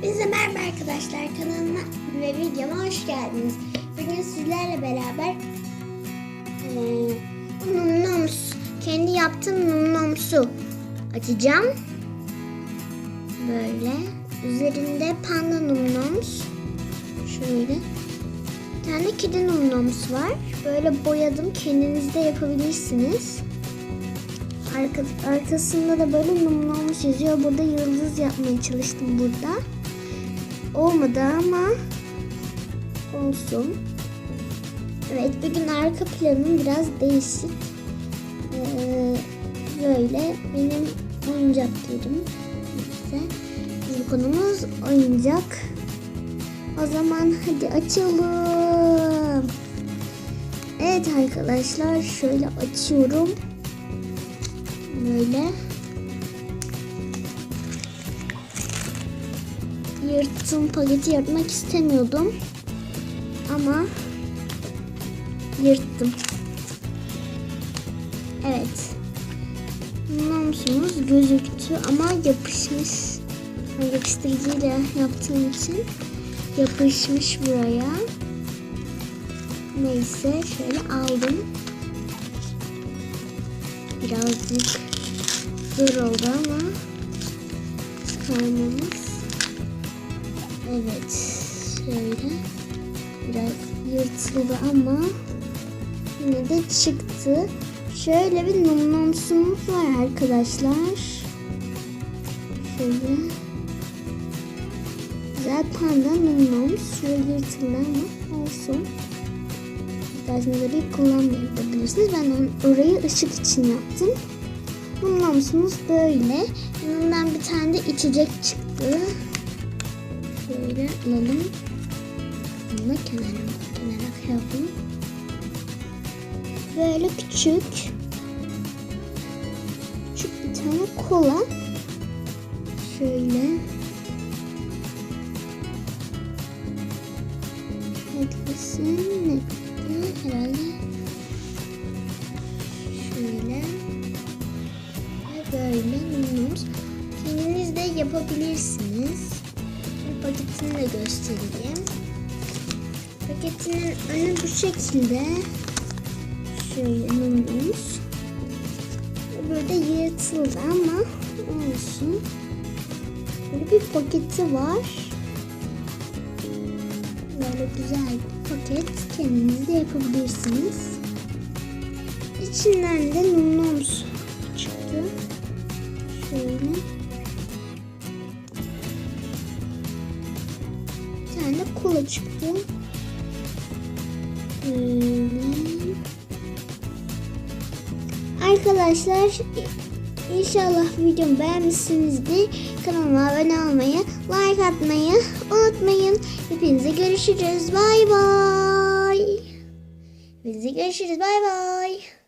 Hepinize merhaba arkadaşlar kanalıma ve videoma hoş geldiniz. Bugün sizlerle beraber eee Numnoms, kendi yaptığım Numnoms'u açacağım. Böyle. Üzerinde panda Numnoms. Şöyle. Bir tane kedi Numnoms var. Böyle boyadım. Kendiniz de yapabilirsiniz. Arka, arkasında da böyle numlamış yazıyor. Burada yıldız yapmaya çalıştım burada. Olmadı ama olsun. Evet bugün arka planım biraz değişik. Ee, böyle benim oyuncaklarım. Neyse. Bizim konumuz oyuncak. O zaman hadi açalım. Evet arkadaşlar şöyle açıyorum. Böyle. Yırttım paketi yırtmak istemiyordum. Ama yırttım. Evet. Namsumuz gözüktü ama yapışmış. Ben Yapıştırıcıyla yaptığım için yapışmış buraya. Neyse şöyle aldım. Birazcık zor oldu ama çıkarmamız. Evet. Şöyle. Biraz yırtıldı ama yine de çıktı. Şöyle bir numnomsumuz var arkadaşlar. Şöyle. Güzel panda numnoms. Şöyle yırtıldı ama olsun. İsterseniz orayı kullanmayabilirsiniz. Ben orayı ışık için yaptım. Bunun namusumuz böyle. Yanından bir tane de içecek çıktı. Şöyle alalım. Bunu kenara, kenara koyalım. Böyle küçük. Küçük bir tane kola. Şöyle. Netlesin. Netli herhalde. Şöyle. Böyle minnoş. Kendiniz de yapabilirsiniz. Paketini de göstereyim. Paketinin önü bu şekilde. Şöyle minnoş. Burada yırtıldı ama olsun. Böyle bir paketi var. Böyle güzel bir paket. Kendiniz de yapabilirsiniz. İçinden de numnoms çıktı. Şöyle. Tane kola çıktı. Arkadaşlar inşallah videomu beğenmişsinizdir. Kanalıma abone olmayı, like atmayı unutmayın. Hepinize görüşürüz. Bay bay. Hepinize görüşürüz. Bay bay.